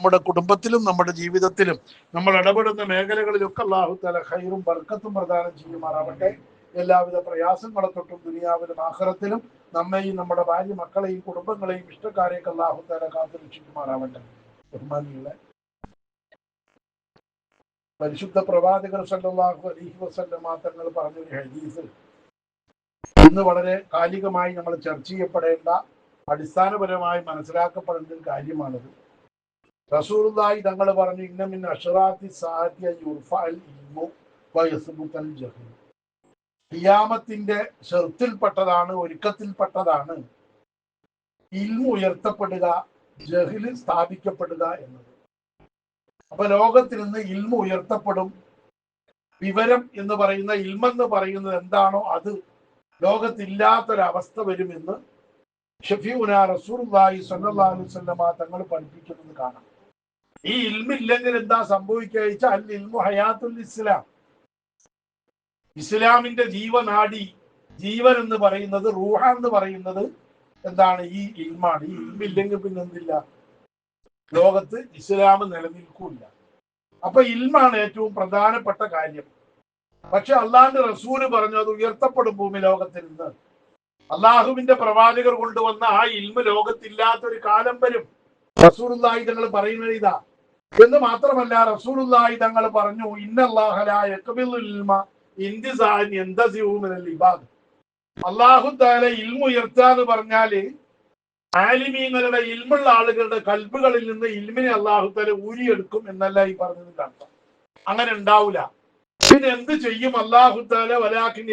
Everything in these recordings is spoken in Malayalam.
നമ്മുടെ കുടുംബത്തിലും നമ്മുടെ ജീവിതത്തിലും നമ്മൾ ഇടപെടുന്ന മേഖലകളിലൊക്കെ അള്ളാഹു തല ഹൈറും ബർക്കത്തും പ്രദാനം ചെയ്യുമാറാവട്ടെ. എല്ലാവിധ പ്രയാസങ്ങളെ തൊട്ടും ദുനിയാവിലും ആഹ്റത്തിലും നമ്മെയും നമ്മുടെ ഭാര്യ മക്കളെയും കുടുംബങ്ങളെയും ഇഷ്ടക്കാരെയൊക്കെ അള്ളാഹു തല കാത്തു രക്ഷിക്കുമാറാവട്ടെ ബഹുമാനികളെ പരിശുദ്ധ പ്രവാചകർ സല്ലല്ലാഹു അലൈഹി വസല്ലമ തങ്ങൾ പറഞ്ഞൊരു ഹദീസ്. ഇന്ന് വളരെ കാലികമായി നമ്മൾ ചർച്ച ചെയ്യപ്പെടേണ്ട അടിസ്ഥാനപരമായി മനസ്സിലാക്കപ്പെടേണ്ട ഒരു കാര്യമാണിത്. റസൂലുള്ളാഹി തങ്ങൾ പറഞ്ഞു ഇന്നമിൻ അഷറാത്തി സാഹിത്യ ഖിയാമത്തിന്റെ ഷെർത്തിൽപ്പെട്ടതാണ് ഒരുക്കത്തിൽപ്പെട്ടതാണ് ഇൽമു ഉയർത്തപ്പെടുക ജഹിൽ സ്ഥാപിക്കപ്പെടുക എന്നത്. അപ്പൊ ലോകത്തിൽ നിന്ന് ഇൽമു ഉയർത്തപ്പെടും. വിവരം എന്ന് പറയുന്ന ഇൽമെന്ന് പറയുന്നത് എന്താണോ അത് ലോകത്തില്ലാത്തൊരവസ്ഥ വരുമെന്ന് ഷഫീഉന റസൂലുള്ളാഹി സ്വല്ലല്ലാഹു അലൈഹി വസല്ലമ തങ്ങൾ പഠിപ്പിക്കുന്നത് കാണാം. ഈ ഇൽമില്ലെങ്കിൽ എന്താ സംഭവിക്കുക അൽ ഇൽമു ഹയാത്തുൽ ഇസ്ലാം. ഇസ്ലാമിന്റെ ജീവനാടി ജീവൻ എന്ന് പറയുന്നത് റൂഹ എന്ന് പറയുന്നത് എന്താണ്? ഈ ഇൽമാണ്. ഈ ഇൽമില്ലെങ്കിൽ പിന്നെ എന്തില്ല? ലോകത്ത് ഇസ്ലാം നിലനിൽക്കില്ല. അപ്പൊ ഇൽമാണ് ഏറ്റവും പ്രധാനപ്പെട്ട കാര്യം. പക്ഷെ അള്ളാഹിന്റെ റസൂൽ പറഞ്ഞു അത് ഉയർത്തപ്പെടും ഭൂമി ലോകത്തിൽ നിന്ന്. അള്ളാഹുവിന്റെ പ്രവാചകർ കൊണ്ടുവന്ന ആ ഇൽമ ലോകത്തില്ലാത്തൊരു കാലം വരും. റസൂലുള്ളാഹി തങ്ങൾ പറയുന്നത് ഇതാ. എന്ന് മാത്രമല്ല റസൂലുള്ളാഹി തങ്ങൾ പറഞ്ഞു അള്ളാഹു താല ഇൽമ പറഞ്ഞാൽ ആലിമീങ്ങളുടെ ഇൽമുള്ള ആളുകളുടെ കൽബുകളിൽ നിന്ന് ഇൽമിനെ അള്ളാഹു താല ഊരിയെടുക്കും എന്നല്ല ഈ പറഞ്ഞത് അർത്ഥം അങ്ങനെ ഉണ്ടാവൂല. പിന്നെ എന്ത് ചെയ്യും? അള്ളാഹു താല വലാഖിന്റെ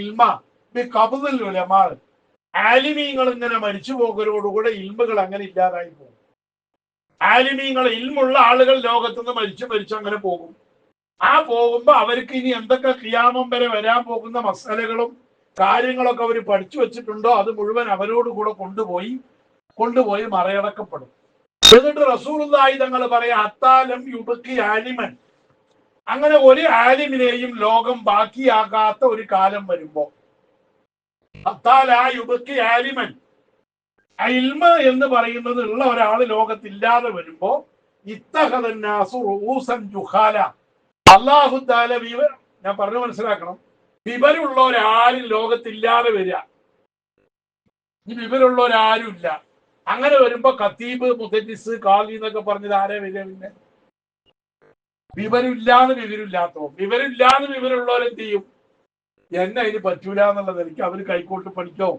ഇൽമ ആലിമീങ്ങൾ ഇങ്ങനെ മരിച്ചു പോകലോടുകൂടെ ഇൽമുകൾ അങ്ങനെ ഇല്ലാതായി പോകും. ആലിമീങ്ങൾ ഇൽമുള്ള ആളുകൾ ലോകത്തുനിന്ന് മരിച്ചു മരിച്ചു അങ്ങനെ പോകും. ആ പോകുമ്പോ അവർക്ക് ഇനി എന്തൊക്കെ ക്രിയാമം വരെ വരാൻ പോകുന്ന മസാലകളും കാര്യങ്ങളൊക്കെ അവർ പഠിച്ചു വെച്ചിട്ടുണ്ടോ അത് മുഴുവൻ അവരോട് കൂടെ കൊണ്ടുപോയി കൊണ്ടുപോയി മറയടക്കപ്പെടും. എന്നിട്ട് റസൂലുള്ളാഹി തങ്ങൾ പറയാം അത്താലം യുബക്കി ആലിമൻ. അങ്ങനെ ഒരു ആലിമിനെയും ലോകം ബാക്കിയാകാത്ത ഒരു കാലം വരുമ്പോ അത്താൽ ആ യുബക്കി ആലിമൻ. ഇൽമ എന്ന് പറയുന്നത് ഉള്ള ഒരാൾ ലോകത്തില്ലാതെ വരുമ്പോ ഇത്തഹദന്നാസു റൂസൻ ജുഹാല. അള്ളാഹു താല വിവരം ഞാൻ പറഞ്ഞു മനസ്സിലാക്കണം. വിവരമുള്ള ഒരാരും ലോകത്തില്ലാതെ വരിക. ഈ വിവരമുള്ള ഒരാരും ഇല്ല അങ്ങനെ വരുമ്പോ ഖത്തീബ് മുദരിസ് കാലി എന്നൊക്കെ പറഞ്ഞത് ആരെ വരിക പിന്നെ? വിവരമില്ലാന്ന് വിവരമില്ലാത്തോ വിവരമില്ലാന്ന് വിവരമുള്ളവരെന്ത് ചെയ്യും? എന്നെ അതിന് പറ്റൂല എന്നുള്ളത് എനിക്ക് അവർ കൈക്കോട്ട് പണിക്കോ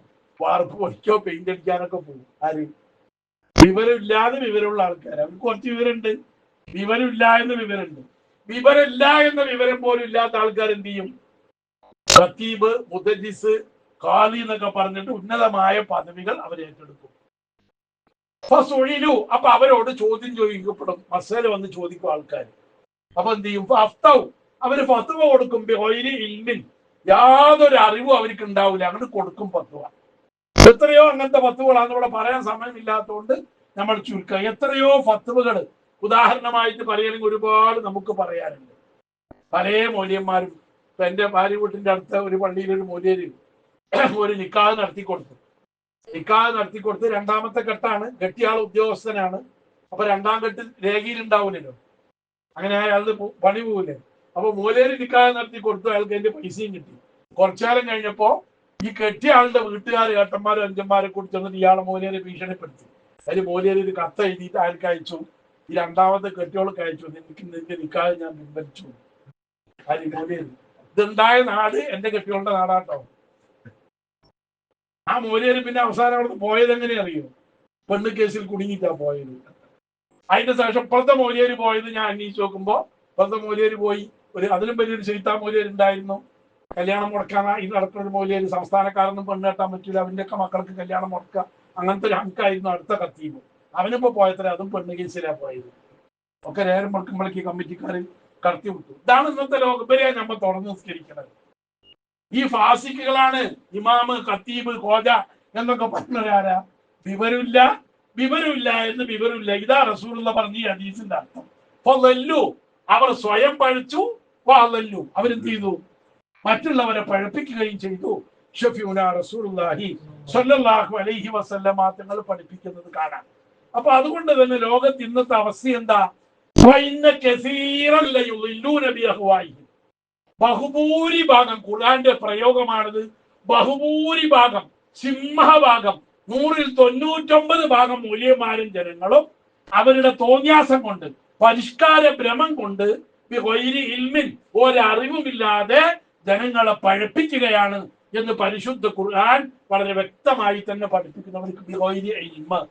വാർപ്പ് പൊളിക്കോ പെയിന്റ് അടിക്കാനൊക്കെ പോകും. ആര്? വിവരമില്ലാതെ വിവരമുള്ള ആൾക്കാർ അവർക്ക് കുറച്ച് വിവരമുണ്ട്. വിവരമില്ല എന്ന വിവരമുണ്ട്. വിവരമില്ല എന്ന വിവരം പോലും ഇല്ലാത്ത ആൾക്കാർ എന്ത് ചെയ്യും? ഖത്തീബ് മുദജിസ് കാലി എന്നൊക്കെ പറഞ്ഞിട്ട് ഉന്നതമായ പദവികൾ അവർ ഏറ്റെടുക്കും. ഫസുഴിലു അപ്പൊ അവരോട് ചോദ്യം ചോദിക്കപ്പെടും. മസേല വന്ന് ചോദിക്കും ആൾക്കാർ അപ്പൊ എന്ത് ചെയ്യും? ഫത്തവും അവർ ഫത്തുവ കൊടുക്കും. ഇൽമിൻ. യാതൊരു അറിവും അവർക്ക് ഉണ്ടാവില്ല. അങ്ങോട്ട് കൊടുക്കും ഫത്തുവ എത്രയോ അങ്ങനത്തെ ഫത്തുവകളാണ് ഇവിടെ പറയാൻ സമയമില്ലാത്തതുകൊണ്ട് നമ്മൾ ചുരുക്കുക എത്രയോ ഫത്തുവകൾ ഉദാഹരണമായിട്ട് പറയുകയാണെങ്കിൽ ഒരുപാട് നമുക്ക് പറയാനുണ്ട്. പല മൂല്യന്മാരും ഇപ്പൊ എന്റെ ഭാര്യ വീട്ടിന്റെ അടുത്ത ഒരു പള്ളിയിൽ ഒരു മൂല്യര് ഒരു നിക്കാഹ് നടത്തി കൊടുത്തു. നിക്കാഹ് നടത്തി കൊടുത്ത് രണ്ടാമത്തെ ഘട്ടാണ് ഗട്ടിയാൾ ഉദ്യോഗസ്ഥനാണ്. അപ്പൊ രണ്ടാം ഘട്ടിൽ രേഖയിൽ ഉണ്ടാവില്ലല്ലോ അങ്ങനെ അയാൾ പണി പോവില്ലേ അപ്പൊ മൂലേര് നിക്കാഹ് നടത്തി കൊടുത്തു അയാൾക്ക് എന്റെ പൈസയും കിട്ടി. കുറച്ചു കാലം കഴിഞ്ഞപ്പോ ഈ കെട്ടിയ ആളുടെ വീട്ടുകാർ ഏട്ടന്മാരും അഞ്ചന്മാരെ കൂടി ചെന്നിട്ട് ഇയാളെ മോലേനെ ഭീഷണിപ്പെടുത്തി. അതിൽ മോലിയെ ഒരു കത്ത് എഴുതിയിട്ട് ആർക്ക് അയച്ചു? ഈ രണ്ടാമത്തെ കെട്ടിയോൾക്ക് അയച്ചു. എനിക്ക് നിന്റെ നിക്കാതെ ഞാൻ പിൻവലിച്ചു. ആര് മൂലേര് ഇതുണ്ടായ നാട്? എന്റെ കെട്ടിയോളുടെ നാടാട്ടോ. ആ മോലിയെ പിന്നെ അവസാനം അവിടുന്ന് പോയത് എങ്ങനെ അറിയോ? പെണ്ണ് കേസിൽ കുടുങ്ങിയിട്ടാ പോയത്. അതിന്റെ ശേഷം ഇപ്പോഴത്തെ മോലിയേര് പോയത് ഞാൻ അന്വേഷിച്ച് നോക്കുമ്പോ ഇപ്പോഴത്തെ മോലിയേര് പോയി. ഒരു അതിലും വലിയൊരു ചീത്താ മൂലിയേര് ഉണ്ടായിരുന്നു. കല്യാണം ഈ നടക്കുന്ന ഒരു സംസ്ഥാനക്കാരൊന്നും പെണ്ണ് കെട്ടാൻ പറ്റില്ല അവന്റെ ഒക്കെ മക്കൾക്ക് കല്യാണം മുടക്കുക. അങ്ങനത്തെ ഒരു അങ്കായിരുന്നു അടുത്ത കത്തീവ് അവനിപ്പോ പോയത്ര അതും പെണ്ണ് കേസിലാ പോയത്. ഒക്കെ നേരം മുടക്കുമ്പോഴേക്ക് കമ്മിറ്റിക്കാർ കടത്തി വിട്ടു. ഇതാണ് ഇന്നത്തെ ലോകപരിയാ നമ്മൾ തുറന്നു നിസ്കരിക്കുന്നത് ഈ ഫാസിക്കുകളാണ് ഇമാമ് ഖത്തീബ് കോജ എന്നൊക്കെ പറഞ്ഞവരാരാ വിവരമില്ല വിവരമില്ല എന്ന് വിവരമില്ല. ഇതാ റസൂലുള്ള പറഞ്ഞ ഈ ഹദീസിന്റെ അർത്ഥം. അവർ സ്വയം പഴിച്ചു വാലല്ലു അവരെന്ത് ചെയ്തു? മറ്റുള്ളവരെ പഴപ്പിക്കുകയും ചെയ്തു. അലൈഹി വസല്ലമ പഠിപ്പിക്കുന്നത് കാണാം. അപ്പൊ അതുകൊണ്ട് തന്നെ ലോകത്ത് ഇന്നത്തെ അവസ്ഥ എന്താ. ബഹുഭൂരിഭാഗം ഖുർആന്റെ പ്രയോഗമാണിത്. ബഹുഭൂരിഭാഗം സിംഹഭാഗം നൂറിൽ തൊണ്ണൂറ്റൊമ്പത് ഭാഗം മൂല്യന്മാരും ജനങ്ങളും അവരുടെ തോന്യാസം കൊണ്ട് പരിഷ്കാര ഭ്രമം കൊണ്ട് ഒരറിവുമില്ലാതെ ജനങ്ങളെ പഴപ്പിക്കുകയാണ് എന്ന് പരിശുദ്ധ ഖുർആൻ വളരെ വ്യക്തമായി തന്നെ പഠിപ്പിക്കുന്നവർക്ക് ഇൽമ.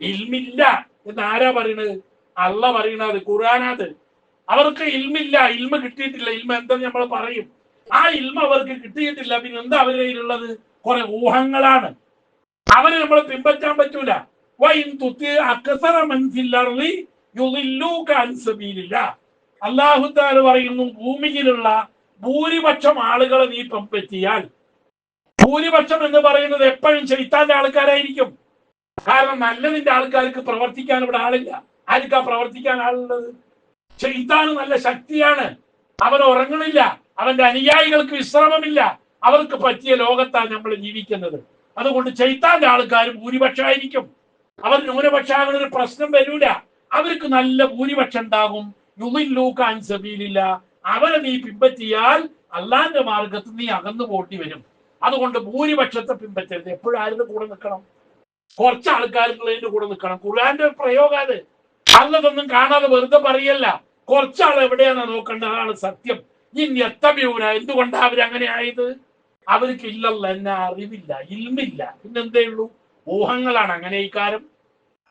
ഇൽമില്ല എന്ന് ആരാ പറയണത്? അല്ല പറയണത് ഖുർആനാത് അവർക്ക് ഇൽമില്ല ഇൽമ കിട്ടിയിട്ടില്ല. ഇൽമ എന്തെന്ന് നമ്മൾ പറയും. ആ ഇൽമ അവർക്ക് കിട്ടിയിട്ടില്ല. പിന്നെ എന്താ അവരുടെ കയ്യിലുള്ളത്? കുറെ ഊഹങ്ങളാണ്. അവരെ നമ്മൾ പിൻപറ്റാൻ പറ്റൂല. അള്ളാഹുദാൽ പറയുന്നു ഭൂമിയിലുള്ള ഭൂരിപക്ഷം ആളുകളെ നീ പിൻപറ്റിയാൽ ഭൂരിപക്ഷം എന്ന് പറയുന്നത് എപ്പോഴും ചെയ്താന്റെ ആൾക്കാരായിരിക്കും. കാരണം നല്ലതിന്റെ ആൾക്കാർക്ക് പ്രവർത്തിക്കാൻ ഇവിടെ ആളില്ല. ആർക്കാ പ്രവർത്തിക്കാൻ ആളുള്ളത്? ചെയ്താന് നല്ല ശക്തിയാണ്. അവൻ ഉറങ്ങണില്ല. അവന്റെ അനുയായികൾക്ക് വിശ്രമമില്ല. അവർക്ക് പറ്റിയ ലോകത്താണ് നമ്മൾ ജീവിക്കുന്നത്. അതുകൊണ്ട് ചെയ്താന്റെ ആൾക്കാർ ഭൂരിപക്ഷമായിരിക്കും. അവർ ന്യൂനപക്ഷമാകുന്ന ഒരു പ്രശ്നം വരൂല. അവർക്ക് നല്ല ഭൂരിപക്ഷം ഉണ്ടാകും. യുവിൻ ലൂക്കാൻ സബീലില്ല. അവരെ നീ പിൻപറ്റിയാൽ അല്ലാന്റെ മാർഗത്ത് നീ അകന്നു പോട്ടി വരും. അതുകൊണ്ട് ഭൂരിപക്ഷത്തെ പിൻപറ്റരുത്. എപ്പോഴും ആരുടെ കൂടെ നിൽക്കണം? കുറച്ച് ആൾക്കാരുള്ളതിന്റെ കൂടെ നിൽക്കണം. ഖുർആന്റെ ഒരു പ്രയോഗം അത്. കാണാതെ വെറുതെ പറയല്ല. കുറച്ചാൾ എവിടെയാണ് നോക്കേണ്ടത്? അതാണ് സത്യം. ഇനി എത്തബ്യൂന എന്തുകൊണ്ടാ അവരങ്ങനെ ആയത്? അവർക്ക് ഇല്ലല്ല എന്നെ അറിവില്ല ഇൽമില്ല. പിന്നെന്തേ ഉള്ളൂ? ഊഹങ്ങളാണ്. അങ്ങനെ ഇക്കാരം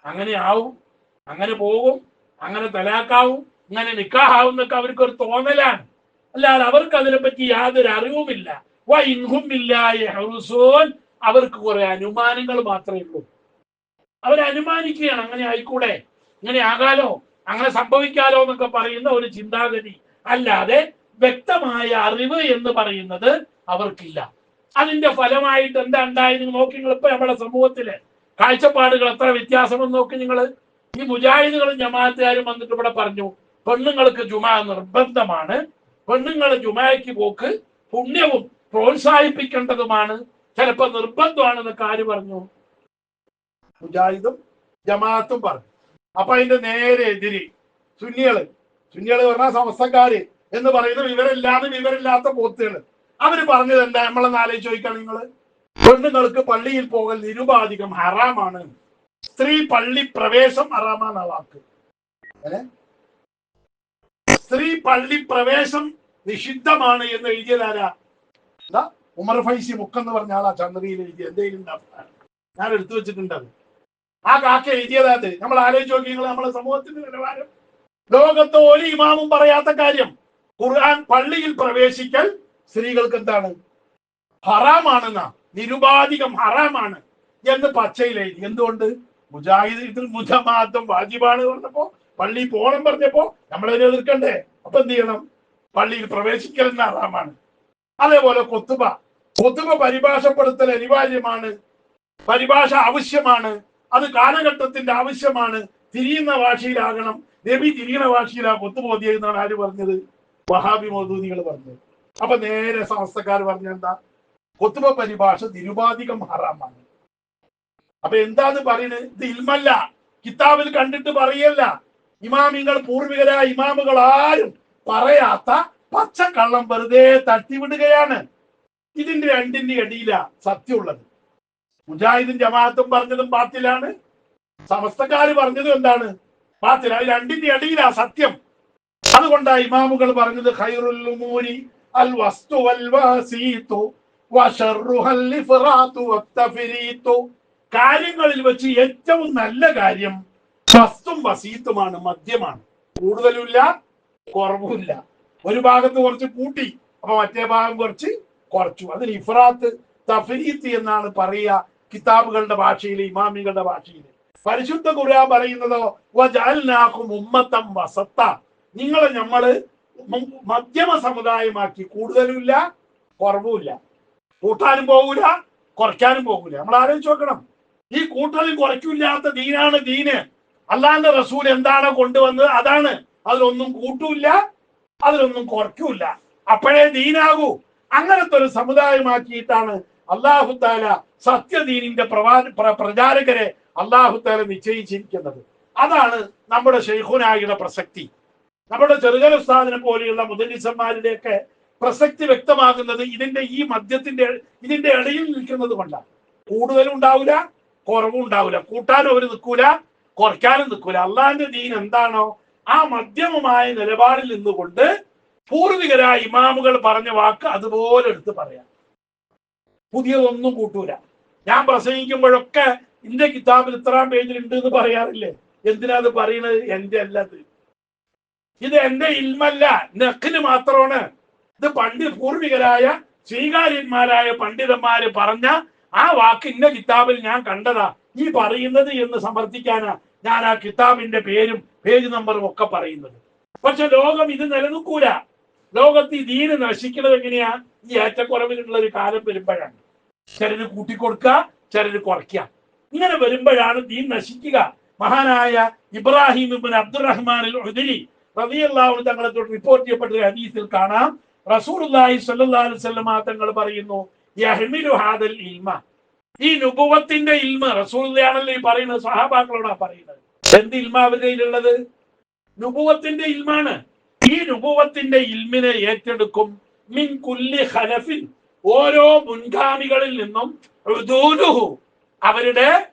അങ്ങനെ ആവും. അങ്ങനെ പോകും. അങ്ങനെ തലാക്കാവും ഇങ്ങനെ നിക്കാഹാവുന്നൊക്കെ അവർക്ക് ഒരു തോന്നലാണ്. അല്ലാതെ അവർക്ക് അതിനെപ്പറ്റി യാതൊരു അറിവുമില്ല. അവർക്ക് കുറെ അനുമാനങ്ങൾ മാത്രമേ ഉള്ളൂ. അവർ അനുമാനിക്കുകയാണ് അങ്ങനെ ആയിക്കൂടെ? ഇങ്ങനെ ആകാലോ? അങ്ങനെ സംഭവിക്കാലോ? എന്നൊക്കെ പറയുന്ന ഒരു ചിന്താഗതി. അല്ലാതെ വ്യക്തമായ അറിവ് എന്ന് പറയുന്നത് അവർക്കില്ല. അതിന്റെ ഫലമായിട്ട് എന്താ ഉണ്ടായത്? നോക്കി നിങ്ങൾ ഇപ്പൊ നമ്മുടെ സമൂഹത്തിൽ കാഴ്ചപ്പാടുകൾ എത്ര വ്യത്യാസമെന്ന് നോക്കി നിങ്ങൾ ഈ മുജാഹിദുകളും ജമാഅത്തുകാരും വന്നിട്ട് ഇവിടെ പറഞ്ഞു പെണ്ണുങ്ങൾക്ക് ജുമാ നിർബന്ധമാണ്. പെണ്ണുങ്ങൾ ജുമായ്ക്ക് പോക്ക് പുണ്യവും പ്രോത്സാഹിപ്പിക്കേണ്ടതുമാണ്. ചിലപ്പോ നിർബന്ധമാണെന്ന് കാര്യം പറഞ്ഞു. മുജാഹിദും ജമാഅത്തും പറഞ്ഞു. അപ്പൊ അതിന്റെ നേരെ എതിരി സുന്നികൾ. സുന്നികൾ പറഞ്ഞാൽ സമസ്തക്കാര് എന്ന് പറയുന്ന വിവരമില്ലാതെ വിവരമില്ലാത്ത പോത്തുകൾ. അവർ പറഞ്ഞത് എന്താ? നമ്മളെന്ന് ആലോചിച്ച് ചോദിക്കാൻ നിങ്ങൾ. പെണ്ണുങ്ങൾക്ക് പള്ളിയിൽ പോകൽ നിരുപാധികം ഹറാമാണ്. സ്ത്രീ പള്ളി പ്രവേശം ഹറാമാണ് ആ? സ്ത്രീ പള്ളി പ്രവേശം നിഷിദ്ധമാണ് എന്ന് എഴുതിയതാരാ എന്താ ഉമർ ഫൈസി മുക്കെന്ന് പറഞ്ഞ ആളാ ചന്ദ്രയിൽ എഴുതിയ. എന്തെങ്കിലും ഞാൻ എടുത്തു വെച്ചിട്ടുണ്ട് അത്. ആ കാക്ക എഴുതിയതാത് നമ്മൾ ആലോചിച്ച് നോക്കി നിങ്ങൾ നമ്മളെ സമൂഹത്തിന്റെ നിലവാരം. ലോകത്ത് ഒരു ഇമാമും പറയാത്ത കാര്യം. ഖുർആൻ പള്ളിയിൽ പ്രവേശിക്കൽ സ്ത്രീകൾക്ക് എന്താണ്? ഹറാമാണെന്നാ. നിരുപാധികം ഹറാമാണ് എന്ന് പച്ചയിൽ എഴുതി. എന്തുകൊണ്ട്? മുജാഹിദ് ഇതിൽ മുജമാഅത്തും വാജിബാണ് പറഞ്ഞപ്പോ പള്ളി പോകണം പറഞ്ഞപ്പോ നമ്മളതിനെ എതിർക്കണ്ടേ? അപ്പൊ എന്ത് ചെയ്യണം? പള്ളിയിൽ പ്രവേശിക്കൽ എന്ന ഹറാമാണ് അതേപോലെ കൊത്തുബ. കൊത്തുബ പരിഭാഷപ്പെടുത്തൽ അനിവാര്യമാണ്. പരിഭാഷ ആവശ്യമാണ്. അത് കാലഘട്ടത്തിന്റെ ആവശ്യമാണ്. തിരിയുന്ന ഭാഷയിലാകണം. നബി തിരിയുന്ന ഭാഷയിലാ കൊത്തുബോധിയ എന്നാണ് ആര് പറഞ്ഞത്? വഹാബി മൗദൂദികൾ പറഞ്ഞത്. അപ്പൊ നേരെ സമസ്തക്കാർ പറഞ്ഞ എന്താ? കൊത്തുബ പരിഭാഷ നിരുപാധികം ഹറാമാണ്. അപ്പൊ എന്താന്ന് പറയുന്നത് ഇത് ഇൽമല്ല. കിതാബിൽ കണ്ടിട്ട് പറയല്ല. ഇമാമിങ്ങൾ പൂർവികരായ ഇമാമുകൾ ആരും പറയാത്ത പച്ചക്കള്ളം വെറുതെ തട്ടിവിടുകയാണ്. ഇതിന്റെ രണ്ടിന്റെ ഇടയില സത്യമുള്ളത്. മുജാഹിദും ജമാഅത്തും പറഞ്ഞതും ബാത്തിലാണ്. സമസ്തക്കാർ പറഞ്ഞതും എന്താണ്? പാത്തില രണ്ടിന്റെ ഇടയിലാ സത്യം. അതുകൊണ്ടാ ഇമാമുകൾ പറഞ്ഞത് ഖൈറുൽ അൽ വസ്തു കാര്യങ്ങളിൽ വെച്ച് ഏറ്റവും നല്ല കാര്യം വസ്തും വസീത്തുമാണ് മദ്യമാണ്. കൂടുതലുമില്ല കുറവുമില്ല. ഒരു ഭാഗത്ത് കുറച്ച് കൂട്ടി അപ്പൊ മറ്റേ ഭാഗം കുറച്ച് കുറച്ചു. അതിന് ഇഫ്രാത്ത് തഫരീത്ത് എന്നാണ് പറയുക കിതാബുകളുടെ ഭാഷയിൽ ഇമാമികളുടെ ഭാഷയിൽ പരിശുദ്ധ ഖുർആൻ പറയുന്നതോ ഉമ്മത്തം വസത്ത. നിങ്ങളെ നമ്മൾ മധ്യമ സമുദായമാക്കി. കൂടുതലുമില്ല കുറവുമില്ല. കൂട്ടാനും പോകൂല കുറയ്ക്കാനും പോകൂല. നമ്മൾ ആലോചിച്ച് നോക്കണം. ഈ കൂട്ടലും കുറയ്ക്കില്ലാത്ത ദീനാണ് ദീന്. അല്ലാന്റെ റസൂൽ എന്താണ് കൊണ്ടുവന്നത്? അതാണ്. അതിലൊന്നും കൂട്ടൂല്ല അതിലൊന്നും കുറയ്ക്കൂല അപ്പോഴേ ദീനാകൂ. അങ്ങനത്തെ ഒരു സമുദായമാക്കിയിട്ടാണ് അള്ളാഹു താല സത്യദീനിന്റെ പ്രവാ പ്ര- പ്രചാരകരെ അള്ളാഹുത്താല നിശ്ചയിച്ചിരിക്കുന്നത്. അതാണ് നമ്മുടെ ഷെയ്ഖുനായിയുടെ പ്രസക്തി. നമ്മുടെ ചെറുകര ഉസ്താദിനെ പോലെയുള്ള മുദലിസന്മാരുടെയൊക്കെ പ്രസക്തി വ്യക്തമാകുന്നത് ഇതിന്റെ ഈ മദ്യത്തിന്റെ ഇതിന്റെ ഇടയിൽ നിൽക്കുന്നത് കൊണ്ടാണ്. കൂടുതലും ഉണ്ടാവില്ല കുറവും ഉണ്ടാവില്ല. കൂട്ടാനും അവർ നിൽക്കൂല. കുറയ്ക്കാനും നിൽക്കൂല. അള്ളാഹിന്റെ ദീൻ എന്താണോ ആ മധ്യമമായ നിലപാടിൽ നിന്നുകൊണ്ട് പൂർവികരായ ഇമാമുകൾ പറഞ്ഞ വാക്ക് അതുപോലെ എടുത്ത് പറയാം. പുതിയതൊന്നും കൂട്ടൂല. ഞാൻ പ്രസംഗിക്കുമ്പോഴൊക്കെ ഇന്റെ കിതാബിൽ ഇത്രാം പേജിൽ ഉണ്ട് എന്ന് പറയാറില്ലേ? എന്തിനാ അത് പറയണത്? എന്റെ അല്ലത്. ഇത് എന്റെ ഇൽമല്ല നെക്കിന് മാത്രമാണ്. ഇത് പണ്ഡി പൂർവികരായ സ്വീകാര്യന്മാരായ പണ്ഡിതന്മാര് പറഞ്ഞ ആ വാക്ക് ഇന്ന കിതാബിൽ ഞാൻ കണ്ടതാ. ഈ പറയുന്നത് എന്ന് സമർത്ഥിക്കാനാ. ഞാൻ ആ കിതാബിന്റെ പേരും പേജ് നമ്പറും ഒക്കെ പറയുന്നത്. പക്ഷെ ലോകം ഇത് നിലനിൽക്കൂല. ലോകത്ത് ഈ ദീന് നശിക്കുന്നത് എങ്ങനെയാ? ഈ ഏറ്റക്കുറവിലുള്ള ഒരു കാലം വരുമ്പോഴാണ്. ചിലര് കൂട്ടിക്കൊടുക്കുക ചിലര് കുറയ്ക്കുക. ഇങ്ങനെ വരുമ്പോഴാണ് ദീൻ നശിക്കുക. മഹാനായ ഇബ്രാഹിം ഇബിൻ അബ്ദുറഹ്മാൻ ഉദരി റളിയല്ലാഹു തങ്ങളെ തൊട്ട് റിപ്പോർട്ട് ചെയ്യപ്പെട്ട ഹദീസിൽ കാണാം. സ്വല്ലല്ലാഹു അലൈഹി വസല്ലമ തങ്ങൾ പറയുന്നു യഹ്മിലു ഹാദൽ ഇൽമ. ഈ നുപുവത്തിന്റെ ഇൽമ റസൂലിയാണല്ലോ ഈ പറയുന്നത് സഹാബാക്കളോടാ പറയുന്നത്. എന്ത് ഇൽമ അവരുടെ കയ്യിലുള്ളത് നുപുവത്തിന്റെ ഇൽമാണ്. ഈ നുപുവത്തിന്റെ ഇൽമിനെ ഏറ്റെടുക്കും. മിൻ കുല്ലി ഖലഫിൻ. ഓരോ മുൻഗാമികളിൽ നിന്നും അവരുടെ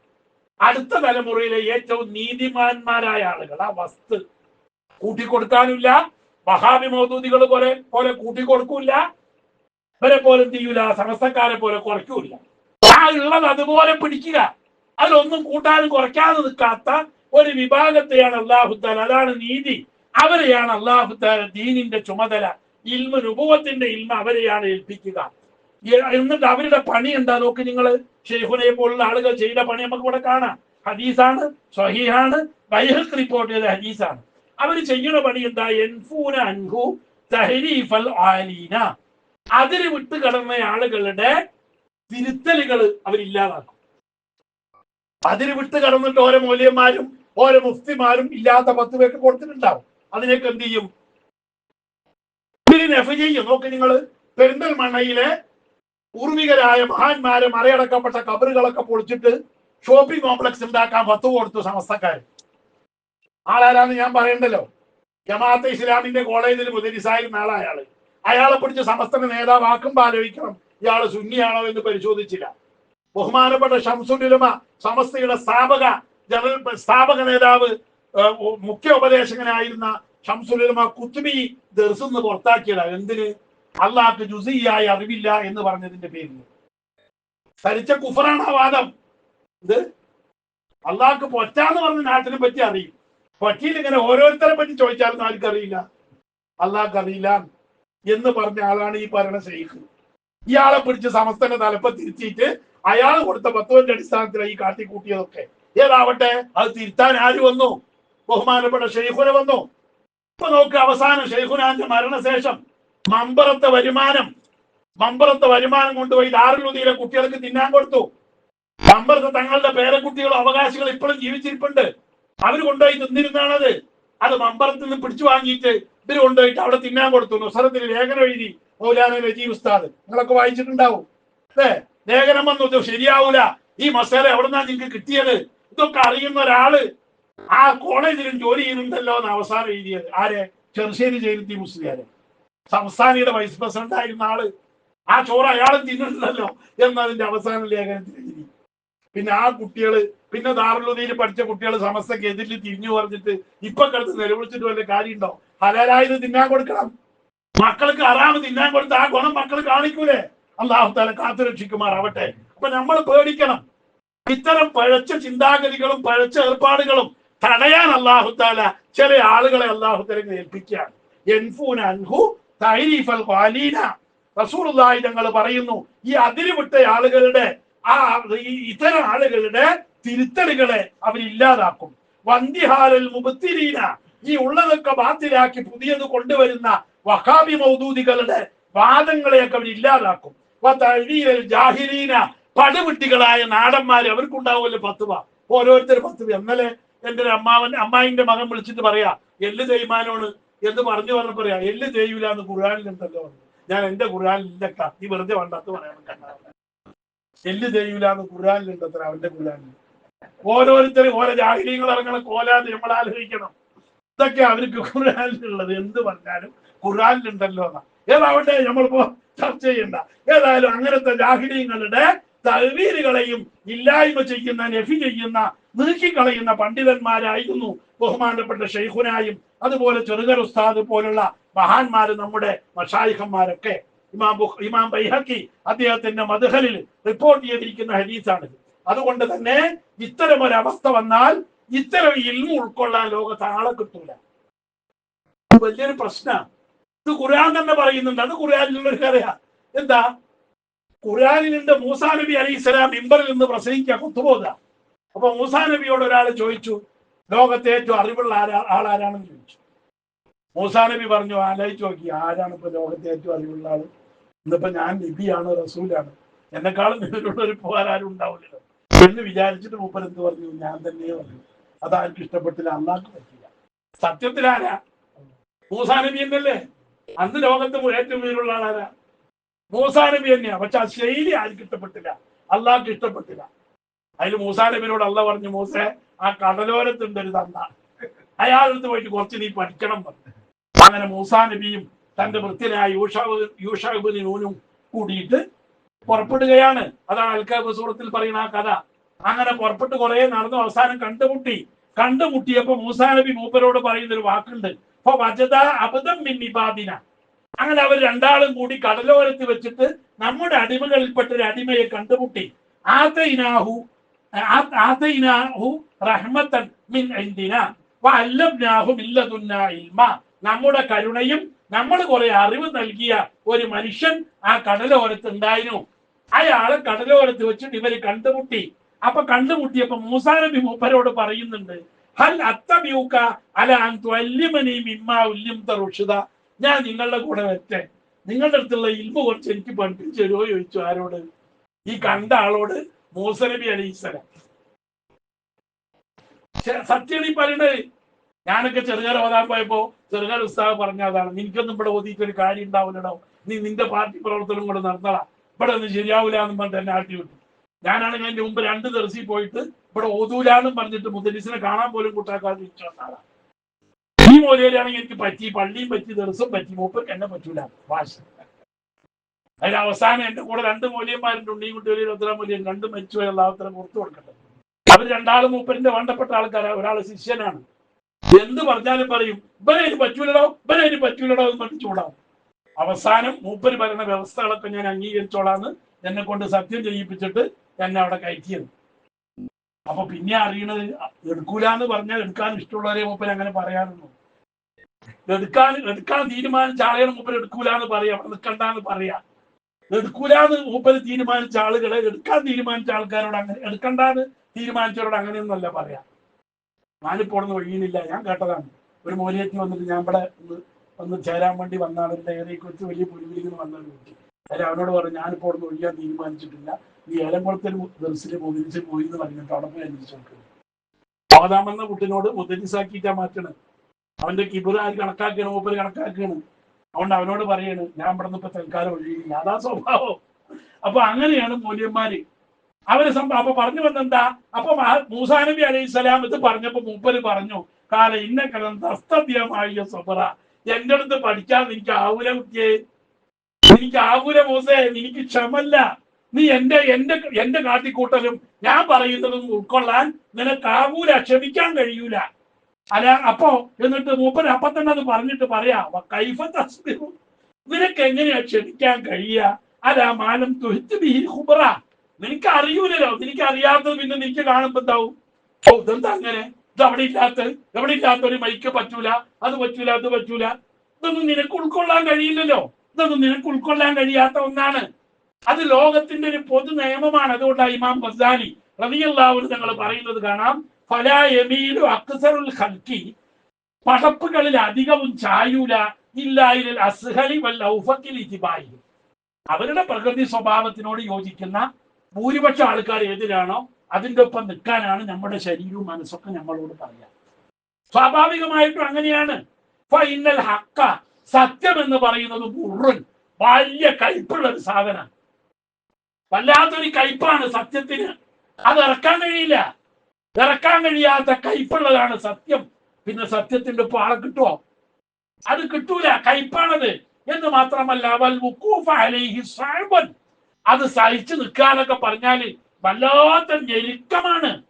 അടുത്ത തലമുറയിലെ ഏറ്റവും നീതിമാന്മാരായ ആളുകൾ ആ വസ്തു. കൂട്ടിക്കൊടുക്കാനില്ല. മഹാബി മൗദൂദികൾ പോലെ പോലെ കൂട്ടിക്കൊടുക്കൂല ഇവരെ പോലെ ചെയ്യൂല? സമസ്തക്കാരെ പോലെ കുറയ്ക്കൂല ആ ഉള്ളത് അതുപോലെ പിടിക്കുക. അതിലൊന്നും കൂട്ടാനും കുറയ്ക്കാതെ നിൽക്കാത്ത ഒരു വിഭാഗത്തെയാണ് അള്ളാഹുത്താൽ അതാണ് നീതി. അവരെയാണ് അള്ളാഹുത്താല ദീനിന്റെ ചുമതല. ഇൽമ രൂപത്തിന്റെ ഇൽമ അവരെയാണ് ഏൽപ്പിക്കുക. എന്നിട്ട് അവരുടെ പണി എന്താ? നോക്ക് നിങ്ങൾ ഷെയ്ഖുനെ പോലുള്ള ആളുകൾ ചെയ്ത പണി നമുക്ക് ഇവിടെ കാണാം. ഹദീസാണ് സ്വഹീഹാണ് ബൈഹക്ക് റിപ്പോർട്ട് ചെയ്ത ഹദീസാണ്. അവർ ചെയ്യുന്ന പണി എന്താ? എൻഫൂന അൻഹു തഹരീഫൽ ആലീന. അതിന് വിട്ടുകടന്ന ആളുകളുടെ തിരുത്തലുകൾ അവരില്ലാതാക്കും അതിന് വിട്ട് കടന്നിട്ട് ഓരോ മൂല്യന്മാരും ഓരോ മുഫ്തിമാരും ഇല്ലാത്ത പത്ത് പേർക്ക് കൊടുത്തിട്ടുണ്ടാവും. അതിനൊക്കെ എന്ത് ചെയ്യും? ഇതിന് എഫ് ചെയ്യും. നോക്ക് നിങ്ങൾ പെരിന്തൽമണ്ണയിലെ പൂർവികരായ മഹാന്മാരെ മറയടക്കപ്പെട്ട കബറുകളൊക്കെ പൊളിച്ചിട്ട് ഷോപ്പിംഗ് കോംപ്ലക്സ് ഉണ്ടാക്കാൻ പത്ത് കൊടുത്തു സമസ്തക്കാർ ആളാരാന്ന് ഞാൻ പറയണ്ടല്ലോ. ജമാഅത്തെ ഇസ്ലാമിന്റെ കോളേജിൽ മുദരിസായിരുന്ന ആളായാൾ അയാളെ പിടിച്ച് സമസ്തന്റെ നേതാവാക്കുമ്പോ ആലോചിക്കണം. ഇയാൾ സുന്നിയാണോ എന്ന് പരിശോധിച്ചില്ല. ബഹുമാനപ്പെട്ട ഷംസുലുലമ സമസ്തയുടെ സ്ഥാപക ജനറൽ സ്ഥാപക നേതാവ് മുഖ്യ ഉപദേശകനായിരുന്ന ഷംസുലുലമ കുത്തുബി ദർസുന്ന് പുറത്താക്കിയതാ. എന്തിന്? അള്ളാഹ്ക്ക് ജുസിയായി അറിവില്ല എന്ന് പറഞ്ഞതിന്റെ പേരിൽ സരിച്ച കുഫറാണ് ആ വാദം. ഇത് അള്ളാഹ്ക്ക് പൊറ്റാന്ന് പറഞ്ഞ നാട്ടിനെ പറ്റി അറിയും. പൊറ്റിയിൽ ഇങ്ങനെ ഓരോരുത്തരെ പറ്റി ചോദിച്ചാലും ആർക്കറിയില്ല. അള്ളാഹ്ക്ക് അറിയില്ല എന്ന് പറഞ്ഞ ആളാണ് ഈ പറയുന്ന ഷെയ്ഖ് ഇയാളെ പിടിച്ച് സമസ്തന്റെ തലപ്പ തിരിച്ചിട്ട് അയാൾ കൊടുത്ത പത്തുവിന്റെ അടിസ്ഥാനത്തിലാണ് ഈ കാട്ടിക്കൂട്ടിയതൊക്കെ ഏതാവട്ടെ? അത് തിരുത്താൻ ആര് വന്നു? ബഹുമാനപ്പെട്ട ഷെയ്ഖുന വന്നു. ഇപ്പൊ നോക്ക് അവസാനം ഷെയ്ഖുനാന്റെ മരണശേഷം മമ്പറത്തെ വരുമാനം മമ്പറത്തെ വരുമാനം കൊണ്ടുപോയി ദാറുലുദിയിലെ കുട്ടികൾക്ക് തിന്നാൻ കൊടുത്തു. മമ്പറത്തെ തങ്ങളുടെ പേരക്കുട്ടികളും അവകാശികളും ഇപ്പോഴും ജീവിച്ചിരിപ്പുണ്ട്. അവർ കൊണ്ടുപോയി തിന്നിരുന്നാണത്. അത് മമ്പറത്ത് നിന്ന് പിടിച്ചു വാങ്ങിയിട്ട് ഇവർ കൊണ്ടുപോയിട്ട് അവിടെ തിന്നാൻ കൊടുത്തു. നുസറത്തിൽ ലേഖനം എഴുതി. മൗലാന നജീബ് ഉസ്താദ്. നിങ്ങളൊക്കെ വായിച്ചിട്ടുണ്ടാവും. അല്ലേ? ലേഖനം വന്നു. ശരിയാവൂല. ഈ മസാല എവിടെന്നാ നിങ്ങൾക്ക് കിട്ടിയത്? ഇതൊക്കെ അറിയുന്ന ഒരാൾ ആ കോളേജിലും ജോലി ചെയ്യുന്നുണ്ടല്ലോ എന്ന് അവസാനം എഴുതിയത്. ആരെ? ചെറുശ്ശേരി ജയന്തി മുസ്ലിയാരെ. സംസ്ഥാനയുടെ വൈസ് പ്രസിഡന്റ് ആയിരുന്ന ആൾ. ആ ചോറ് അയാളും തിന്നിട്ടുണ്ടല്ലോ എന്നതിന്റെ അവസാന ലേഖനത്തിൽ എഴുതി. പിന്നെ ആ കുട്ടികൾ പിന്നെ ദാറുള്ളതിയിൽ പഠിച്ച കുട്ടികൾ സമസ്തക്ക് എതിരിൽ തിരിഞ്ഞു പറഞ്ഞിട്ട് ഇപ്പൊ കിടന്ന് നിലവിളിച്ചിട്ട് വല്ല കാര്യമുണ്ടോ? ഹലാലായത് തിന്നാൻ കൊടുക്കണം. മക്കൾക്ക് അറാമ് തിന്നാൻ കൊടുത്ത ആ ഗുണം മക്കൾ കാണിക്കൂലേ? അള്ളാഹു കാത്തുരക്ഷിക്കുമാറാവട്ടെ കാത്തു രക്ഷിക്കുമാറാവട്ടെ. അപ്പൊ നമ്മൾ പേടിക്കണം. ഇത്തരം പഴച്ച ചിന്താഗതികളും പഴച്ച ഏർപ്പാടുകളും തടയാൻ അള്ളാഹു താല ചില ആളുകളെ അള്ളാഹു താല ഏൽപ്പിക്കുകയാണ്. എൻഫൂന അൻഹു തങ്ങൾ പറയുന്നു ഈ അതിരുവിട്ട ആളുകളുടെ ആ ഇത്തരം ആളുകളുടെ തിരുത്തലുകളെ അവരില്ലാതാക്കും വന്തിഹാലൽ മുബത്തിരീന ഈ ഉള്ളതൊക്കെ ബാത്തിലാക്കി പുതിയത് കൊണ്ടുവരുന്ന വഹാബി മൗദൂദികളുടെ വാദങ്ങളെയൊക്കെ അവർ ഇല്ലാതാക്കും. ജാഹിരീന പടുവിട്ടികളായ നാടന്മാര് അവർക്കുണ്ടാവുമല്ലോ പത്തുവ ഓരോരുത്തർ പത്തുവ ഇന്നലെ എന്റെ ഒരു അമ്മാവൻ അമ്മായിന്റെ മകൻ വിളിച്ചിട്ട് പറയാ എല്ല് തേയ്മാനോട് എന്ന് പറഞ്ഞു പറഞ്ഞ പറയാ എല്ല് തേയൂല എന്ന് ഖുർആാനിലുണ്ടല്ലോ ഞാൻ എന്റെ ഖുർആാനിൽ ഇല്ല നീ വെറുതെ വേണ്ടാത്ത പറയാൻ എല്ല് തേയൂല എന്ന് ഖുർആാനിലുണ്ടത്ര അവന്റെ ഖുർആാനിൽ. ഓരോരുത്തരും ഓരോ ജാഗ്രതകൾ ഇറങ്ങണ കോലാന്ന് നമ്മൾ ആലോചിക്കണം ഇതൊക്കെ അവർക്ക് ഖുർആാനിലുള്ളത്. എന്ത് പറഞ്ഞാലും ഖുർആാനിലുണ്ടല്ലോ എന്നാ. ഏതാവട്ടെ നമ്മളിപ്പോ ചർച്ച ചെയ്യണ്ട. ഏതായാലും അങ്ങനത്തെ ജാഹിര്യങ്ങളുടെ തവീലുകളെയും ഇല്ലായ്മ ചെയ്യുന്ന നഫി ചെയ്യുന്ന നീക്കിക്കളയുന്ന പണ്ഡിതന്മാരായിരുന്നു ബഹുമാനപ്പെട്ട ഷെയ്ഖുനായും അതുപോലെ ചെറുകർ ഉസ്താദ് പോലുള്ള മഹാന്മാര് നമ്മുടെ മഷായിഖന്മാരൊക്കെ. ഇമാം ഇമാം ബൈഹക്കി അദ്ദേഹത്തിന്റെ മധുഹലിൽ റിപ്പോർട്ട് ചെയ്തിരിക്കുന്ന ഹരീസാണിത് അതുകൊണ്ട് തന്നെ ഇത്തരം ഒരു അവസ്ഥ വന്നാൽ ഇത്തരം ഇൽമു ഉൾക്കൊള്ളാൻ ലോകത്ത് ആളെ കിട്ടൂല. വലിയൊരു പ്രശ്നമാണ് ഇത് ഖുർആൻ തന്നെ പറയുന്നുണ്ട്. അത് ഖുർആനിലുള്ള ഒരു കഥയാ. എന്താ? ഖുർആാനിലുണ്ട് മൂസാ നബി അലൈഹി സ്വലാം മിമ്പറിൽ നിന്ന് പ്രസംഗിക്കുക കുത്തുപോകുക അപ്പൊ മൂസാ നബിയോട് ഒരാൾ ചോദിച്ചു ലോകത്തെ ഏറ്റവും അറിവുള്ള ആരാ ആളാരാണെന്ന് ചോദിച്ചു. മൂസാ നബി പറഞ്ഞു ആലോചിച്ച് നോക്കി ആരാണ് ഇപ്പൊ ലോകത്തെ ഏറ്റവും അറിവുള്ള ആൾ? ഇന്നിപ്പോ ഞാൻ നബിയാണ് റസൂലാണ്? എന്നെക്കാളും നിലവിലുള്ള ഒരു പോരാരും ഉണ്ടാവില്ലല്ലോ. എന്ന് വിചാരിച്ചിട്ട് മൂപ്പർ എന്ത് പറഞ്ഞു? ഞാൻ തന്നെ പറഞ്ഞു. അതാർക്കിഷ്ടപ്പെട്ടില്ല അള്ളാഹ്ക്ക് പറ്റില്ല. സത്യത്തിലാരാ? മൂസാ നബി എന്നല്ലേ അന്ന് ലോകത്ത് ഏറ്റവും ഉയരുള്ള ആളാരാ? മൂസാ നബി തന്നെയാ. പക്ഷെ ആ ശൈലി ആർക്കും ഇഷ്ടപ്പെട്ടില്ല? അള്ളാഹ്ക്ക് ഇഷ്ടപ്പെട്ടില്ല. അതിൽ മൂസാ നബിനോട് അല്ല പറഞ്ഞു മൂസെ ആ കടലോരത്തുണ്ട് ഒരു തന്ന അയാളെടുത്ത് പോയിട്ട് കുറച്ച് നീ പഠിക്കണം പറഞ്ഞു. അങ്ങനെ മൂസാ നബിയും തന്റെ വൃത്തിനായ യൂഷാബ് യൂഷാബിന് നൂനും കൂടിയിട്ട് പുറപ്പെടുകയാണ്. അതാണ് അൽക്കാബ് സൂറത്തിൽ പറയുന്ന ആ കഥ. അങ്ങനെ പുറപ്പെട്ട് കുറെ നടന്നു അവസാനം കണ്ടുമുട്ടി. കണ്ടുമുട്ടിയപ്പോ മൂസാ നബി മൂപ്പരോട് പറയുന്ന ഒരു വാക്കുണ്ട്. അങ്ങനെ അവർ രണ്ടാളും കൂടി കടലോരത്ത് വെച്ചിട്ട് നമ്മുടെ അടിമകളിൽപ്പെട്ട ഒരു അടിമയെ കണ്ടുമുട്ടി. മിൻ നമ്മുടെ കരുണയും നമ്മൾ കുറെ അറിവ് നൽകിയ ഒരു മനുഷ്യൻ ആ കടലോരത്ത് ഉണ്ടായിരുന്നു. അയാൾ കടലോരത്ത് വെച്ചിട്ട് ഇവർ കണ്ടുമുട്ടി. അപ്പൊ കണ്ടുമുട്ടിയപ്പോ മൂസാനബി മൂപ്പരോട് പറയുന്നുണ്ട് ഹൽ അത്തബ്യൂക്ക അല അൻ തുഅല്ലിമനി മിമ്മാ ഉല്ലിംത റുഷ്ദ. ഞാൻ നിങ്ങളുടെ കൂടെ വെറ്റെ നിങ്ങളുടെ അടുത്തുള്ള ഇൽമ കുറച്ച് എനിക്ക് പഠിപ്പിച്ചു തരുമോ ചോദിച്ചു ആരോട്. ഈ കണ്ട ആളോട് മൂസനബി നബി അലൈഹിസ്സലാം ശ- സത്യാണ് ഈ പറയണത്. ഞാനൊക്കെ ചെറുകാർ ഓതാൻ പോയപ്പോ ചെറുകാർ ഉസ്താവ് പറഞ്ഞ അതാണ്. നിനക്കൊന്നും ഇവിടെ ഓതിയിട്ട് ഒരു കാര്യം ഉണ്ടാവില്ലടോ. നീ നിന്റെ പാർട്ടി പ്രവർത്തനം കൂടെ നടന്നടാ ഇവിടെ ഒന്നും ശരിയാവില്ല എന്നും പറഞ്ഞ് എന്നെ ആട്ടി വിട്ടു ഞാനാണെങ്കിൽ അതിന്റെ മുമ്പ് രണ്ട് ദിവസം പോയിട്ട് ഇവിടെ ഓതൂലാന്നും പറഞ്ഞിട്ട് മുദലിസിനെ കാണാൻ പോലും കൂട്ടാക്കാതെ തിരിച്ചു ആളാണ് ഈ മോലിയാണെങ്കിൽ എനിക്ക് പറ്റി പള്ളിയും പറ്റി ദിവസം പറ്റി മൂപ്പർക്ക് എന്നെ പറ്റൂല. വാശ. അതിൽ അവസാനം എന്റെ കൂടെ രണ്ട് മൂല്യന്മാരുണ്ട് ഉണ്ണി കുട്ടി ഇരുപത്തിരാം മൂല്യം രണ്ടും മരിച്ചു എല്ലാത്തരം പുറത്തു കൊടുക്കട്ടെ. അവർ രണ്ടാളും മൂപ്പരിന്റെ വേണ്ടപ്പെട്ട ആൾക്കാരാ. ഒരാൾ ശിഷ്യനാണ്. എന്ത് പറഞ്ഞാലും പറയും ഇവനതിന് പറ്റൂലടോ ഇവനതിന് പറ്റൂലടോ എന്ന് പറഞ്ഞ് ചൂടാവും. അവസാനം മൂപ്പര് പറയുന്ന വ്യവസ്ഥകളൊക്കെ ഞാൻ അംഗീകരിച്ചോളാന്ന് എന്നെ കൊണ്ട് സത്യം ചെയ്യിപ്പിച്ചിട്ട് എന്നെ അവിടെ കയറ്റിയത്. അപ്പൊ പിന്നെ അറിയണത് എടുക്കൂലെന്ന് പറഞ്ഞാൽ എടുക്കാൻ ഇഷ്ടമുള്ളവരെ മൂപ്പൻ അങ്ങനെ പറയാറുള്ളൂ. എടുക്കാൻ എടുക്കാൻ തീരുമാനിച്ച ആളുകൾ മൂപ്പൻ എടുക്കൂലെന്ന് പറയാം അവിടെ നിൽക്കണ്ടെന്ന് പറയാം. എടുക്കൂലെന്ന് മൂപ്പര് തീരുമാനിച്ച ആളുകളെ എടുക്കാൻ തീരുമാനിച്ച ആൾക്കാരോട് അങ്ങനെ എടുക്കണ്ടെന്ന് തീരുമാനിച്ചവരോട് അങ്ങനെയൊന്നുമല്ല പറയാം. ഞാനിപ്പോൾ ഒന്നും ഒഴിയുന്നില്ല ഞാൻ കേട്ടതാണ്. ഒരു മൂലയത്തിൽ വന്നിട്ട് ഞാൻ ഇവിടെ ഒന്ന് ഒന്ന് ചേരാൻ വേണ്ടി വന്നാണ് എന്റെ കുറിച്ച് വലിയ പുലിവിലിങ്ങനെ വന്നൊരു കുട്ടി അതിൽ അവനോട് പറഞ്ഞു ഞാനിപ്പോൾ ഒന്ന് ഒഴിയാൻ തീരുമാനിച്ചിട്ടില്ല. ഈ ഏലംകുളത്തിൽ ദർശിൽ മുതിരിച്ച് പോയി എന്ന് പറഞ്ഞിട്ട് അവിടെ പോയി അന്വേഷിച്ചു നോക്കുക പോകാമെന്ന കുട്ടിനോട് മുതിരിസാക്കിയിട്ടാ മാറ്റണ്. അവന്റെ കിബിറ് ആര് കണക്കാക്കിയാണ് മൂപ്പര് കണക്കാക്കുകയാണ് അതുകൊണ്ട് അവനോട് പറയാണ് ഞാൻ ഇവിടെ നിന്ന് ഇപ്പൊ തൽക്കാലം ഒഴിയില്ല അതാ സ്വഭാവം. അപ്പൊ അങ്ങനെയാണ് മൂല്യന്മാര്. അവർ സംഭവം അപ്പൊ പറഞ്ഞു വന്നെന്താ? അപ്പൊ മൂസാനബി മൂസാ നബി അലൈഹി സ്വലാം ഇത് പറഞ്ഞപ്പോ മൂപ്പര് പറഞ്ഞു കാല ഇന്ന കലം ദസ്തദ്യമായ സബറ എന്റെ അടുത്ത് പഠിക്കാൻ എനിക്ക് ആവൂല കുട്ടിയെ. എനിക്ക് ആവൂല മൂസേ. എനിക്ക് ക്ഷമല്ല. നീ എന്റെ എന്റെ എന്റെ കാട്ടിക്കൂട്ടലും ഞാൻ പറയുന്നതും ഉൾക്കൊള്ളാൻ നിനക്ക് ആവൂല ക്ഷമിക്കാൻ കഴിയൂല. അല്ല അപ്പോ എന്നിട്ട് മൂപ്പൻ അപ്പൊ തന്നെ അത് പറഞ്ഞിട്ട് പറയാ "വ കൈഫ തസ്ബിറു?" നിനക്ക് എങ്ങനെയാ ക്ഷമിക്കാൻ കഴിയുക? അല്ല മാനം തുഹിത്ത് ബിഹി ഖുബറ. നിനക്ക് അറിയൂലല്ലോ നിനക്ക് അറിയാത്തത് പിന്നെ നിനക്ക് കാണുമ്പോ എന്താവും? ഓ ഇതെന്താ അങ്ങനെ? ഇത് അവിടെ ഇല്ലാത്ത എവിടെ ഇല്ലാത്ത ഒരു മൈക്ക് പറ്റൂല അത് പറ്റൂല അത് പറ്റൂല. ഇതൊന്നും നിനക്ക് ഉൾക്കൊള്ളാൻ കഴിയില്ലല്ലോ. ഇതൊന്നും നിനക്ക് ഉൾക്കൊള്ളാൻ കഴിയാത്ത ഒന്നാണ്. അത് ലോകത്തിന്റെ ഒരു പൊതു നിയമമാണ്. അതുകൊണ്ടാണ് ഇമാം ഗസാലി റളിയല്ലാഹു ഞങ്ങൾ പറയുന്നത് കാണാം ഫലായമീലു അക്സറുൽ ഹൽക്കി പടപ്പുകളിൽ അധികവും ചായൂല ഇല്ലായിരൽ അസ്ഹലി വൽ ഇജിബായി അവരുടെ പ്രകൃതി സ്വഭാവത്തിനോട് യോജിക്കുന്ന ഭൂരിപക്ഷം ആൾക്കാർ ഏതിലാണോ അതിന്റെ ഒപ്പം നിൽക്കാനാണ് നമ്മുടെ ശരീരവും മനസ്സൊക്കെ നമ്മളോട് പറയാം. സ്വാഭാവികമായിട്ടും അങ്ങനെയാണ്. ഫൈനൽ ഹക്ക സത്യം എന്ന് പറയുന്നത് മുഴുവൻ വലിയ കൈപ്പുള്ള ഒരു സാധനം വല്ലാത്തൊരു കയ്പാണ് സത്യത്തിന്. അത് ഇറക്കാൻ കഴിയില്ല. ഇറക്കാൻ കഴിയാത്ത കയ്പുള്ളതാണ് സത്യം. പിന്നെ സത്യത്തിന്റെ ഒപ്പം കിട്ടുമോ അത് കിട്ടൂല. കയ്പാണത്. എന്ന് മാത്രമല്ല അത് സഹിച്ചു നിൽക്കാന്നൊക്കെ പറഞ്ഞാൽ വല്ലാത്ത ഞെരുക്കമാണ്.